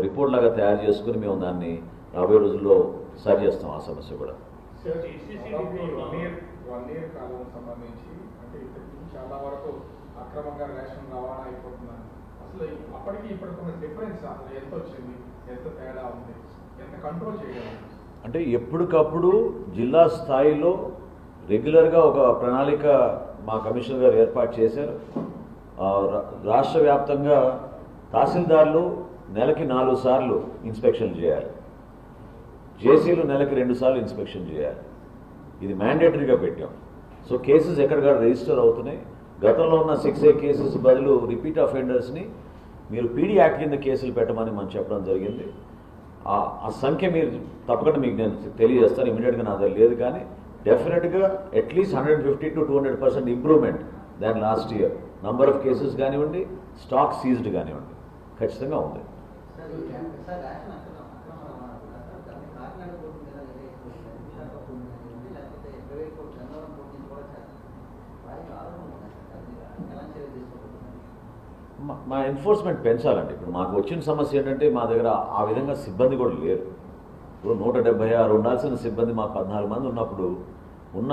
Report లాగా తయారు చేసుకుని మేము దాన్ని రాబోయే రోజుల్లో సరి చేస్తాం ఆ సమస్య కూడా. అంటే ఇప్పటికి చాలా వరకు అక్రమంగా రేషన్ రవాణా అయిపోతున్నారు. అసలు ఈ- అప్పటికి ఇప్పటికి ఉన్న డిఫరెన్స్ అసలు ఎంత వచ్చింది? ఎంత తేడా ఉంది? ఎంత కంట్రోల్ చేయగలం? అంటే ఎప్పటికప్పుడు జిల్లా స్థాయిలో రెగ్యులర్గా ఒక ప్రణాళిక మా కమిషనర్ గారు ఏర్పాటు చేశారు. రాష్ట్ర వ్యాప్తంగా తహసీల్దార్లు నెలకి నాలుగు సార్లు ఇన్స్పెక్షన్ చేయాలి. జేసీలు నెలకి రెండు సార్లు ఇన్స్పెక్షన్ చేయాలి. ఇది మ్యాండేటరీగా పెట్టాం. సో కేసెస్ ఎక్కడికాడ రిజిస్టర్ అవుతున్నాయి. గతంలో ఉన్న సిక్స్ ఏ కేసెస్ బదులు రిపీట్ అఫెండర్స్ని మీరు పీడీ యాక్ట్ కింద కేసులు పెట్టమని మనం చెప్పడం జరిగింది. ఆ ఆ సంఖ్య మీరు తప్పకుండా మీకు నేను తెలియజేస్తాను. ఇమీడియట్గా నా దగ్గర లేదు కానీ డెఫినెట్గా at least hundred fifty to two hundred percent improvement than last year number of cases కానివ్వండి స్టాక్ సీజ్డ్ కానివ్వండి. ఖచ్చితంగా ఉంది. మా ఎన్ఫోర్స్మెంట్ పెంచాలండి. ఇప్పుడు మాకు వచ్చిన సమస్య ఏంటంటే మా దగ్గర ఆ విధంగా సిబ్బంది కూడా లేరు. ఇప్పుడు నూట డెబ్బై ఆరు ఉండాల్సిన సిబ్బంది మా పద్నాలుగు మంది ఉన్నప్పుడు ఉన్న